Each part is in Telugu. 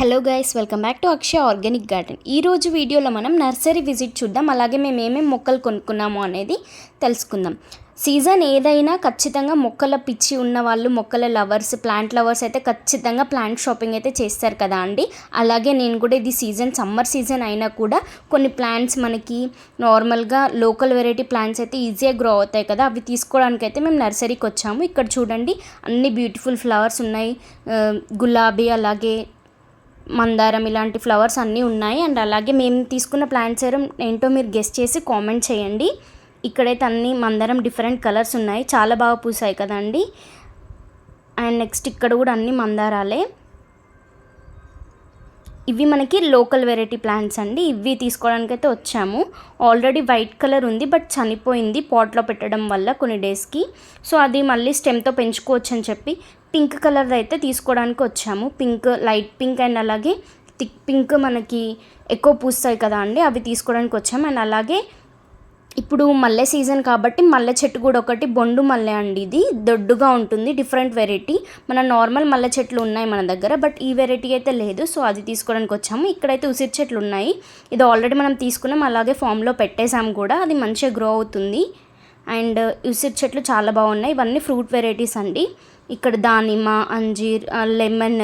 Hello guys welcome back to Akshaya organic garden ఈ రోజు వీడియోలో మనం నర్సరీ విజిట్ చూద్దాం. అలాగే మేము ఏమేమి మొక్కలు కొనుక్కున్నాము అనేది తెలుసుకుందాం. సీజన్ ఏదైనా ఖచ్చితంగా మొక్కల పిచ్చి ఉన్న వాళ్ళు మొక్కల లవర్స్ ప్లాంట్ లవర్స్ అయితే ఖచ్చితంగా ప్లాంట్ షాపింగ్ అయితే చేస్తారు కదా అండి. అలాగే నేను కూడా ఇది సీజన్ సమ్మర్ సీజన్ అయినా కూడా కొన్ని ప్లాంట్స్ మనకి నార్మల్గా లోకల్ వెరైటీ ప్లాంట్స్ అయితే ఈజీగా గ్రో అవుతాయి కదా. అవి తీసుకోవడానికి అయితే మేము నర్సరీకి వచ్చాము. ఇక్కడ చూడండి అన్ని బ్యూటిఫుల్ ఫ్లవర్స్ ఉన్నాయి. గులాబీ అలాగే మందారం ఇలాంటి ఫ్లవర్స్ అన్నీ ఉన్నాయి. అండ్ అలాగే మేము తీసుకున్న ప్లాంట్స్ ఏంటో మీరు గెస్ట్ చేసి కామెంట్ చేయండి. ఇక్కడైతే అన్ని మందారం డిఫరెంట్ కలర్స్ ఉన్నాయి. చాలా బాగా పూసాయి కదండి. అండ్ నెక్స్ట్ ఇక్కడ కూడా అన్ని మందారాలే. ఇవి మనకి లోకల్ వెరైటీ ప్లాంట్స్ అండి. ఇవి తీసుకోవడానికి అయితే వచ్చాము. ఆల్రెడీ వైట్ కలర్ ఉంది బట్ చనిపోయింది పాట్లో పెట్టడం వల్ల కొన్ని డేస్కి. సో అది మళ్ళీ స్టెమ్తో పెంచుకోవచ్చు అని చెప్పి పింక్ కలర్ అయితే తీసుకోవడానికి వచ్చాము. పింక్ లైట్ పింక్ అండ్ అలాగే థిక్ పింక్ మనకి ఎక్కువ పూస్తాయి కదా అండి అవి తీసుకోవడానికి వచ్చాము. అండ్ అలాగే ఇప్పుడు మల్లె సీజన్ కాబట్టి మల్లె చెట్టు కూడా ఒకటి బొండు మల్లె అండి ఇది. దొడ్డుగా ఉంటుంది డిఫరెంట్ వెరైటీ. మన నార్మల్ మల్లె చెట్లు ఉన్నాయి మన దగ్గర బట్ ఈ వెరైటీ అయితే లేదు. సో అది తీసుకోవడానికి వచ్చాము. ఇక్కడైతే ఉసిరి చెట్లు ఉన్నాయి. ఇది ఆల్రెడీ మనం తీసుకున్నాం అలాగే ఫామ్లో పెట్టేసాము కూడా. అది మంచిగా గ్రో అవుతుంది. అండ్ ఉసిరి చెట్లు చాలా బాగున్నాయి. ఇవన్నీ ఫ్రూట్ వెరైటీస్ అండి. ఇక్కడ దానిమ్మ అంజీర్ లెమన్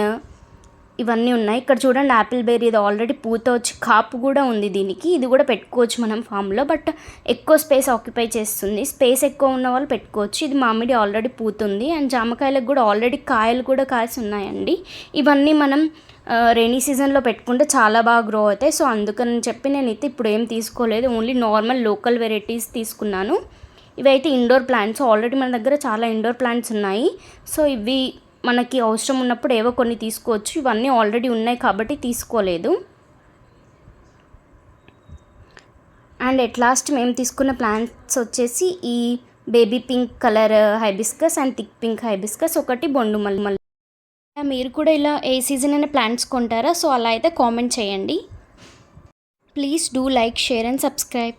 ఇవన్నీ ఉన్నాయి. ఇక్కడ చూడండి యాపిల్ బెర్రీ ఇది ఆల్రెడీ పూత వచ్చి కాపు కూడా ఉంది దీనికి. ఇది కూడా పెట్టుకోవచ్చు మనం ఫామ్లో బట్ ఎక్కువ స్పేస్ ఆక్యుపై చేస్తుంది. స్పేస్ ఎక్కువ ఉన్న వాళ్ళు పెట్టుకోవచ్చు. ఇది మామిడి ఆల్రెడీ పూతుంది. అండ్ జామకాయలకు కూడా ఆల్రెడీ కాయలు కూడా కాసి ఉన్నాయండి. ఇవన్నీ మనం రెయినీ సీజన్లో పెట్టుకుంటే చాలా బాగా గ్రో అవుతాయి. సో అందుకని చెప్పి నేను అయితే ఇప్పుడు ఏం తీసుకోలేదు. ఓన్లీ నార్మల్ లోకల్ వెరైటీస్ తీసుకున్నాను. ఇవైతే ఇండోర్ ప్లాంట్స్ ఆల్రెడీ మన దగ్గర చాలా ఇండోర్ ప్లాంట్స్ ఉన్నాయి. సో ఇవి మనకి అవసరం ఉన్నప్పుడు ఏవో కొన్ని తీసుకోవచ్చు. ఇవన్నీ ఆల్రెడీ ఉన్నాయి కాబట్టి తీసుకోలేదు. అండ్ ఎట్ లాస్ట్ మేము తీసుకున్న ప్లాంట్స్ వచ్చేసి ఈ baby pink colour hibiscus and thick pink hibiscus. ఒకటి బొండు మల్లి. మీరు కూడా ఇలా ఏ సీజన్ అయినా ప్లాంట్స్ కొంటారా? సో అలా అయితే కామెంట్ చేయండి. Please do like share and subscribe.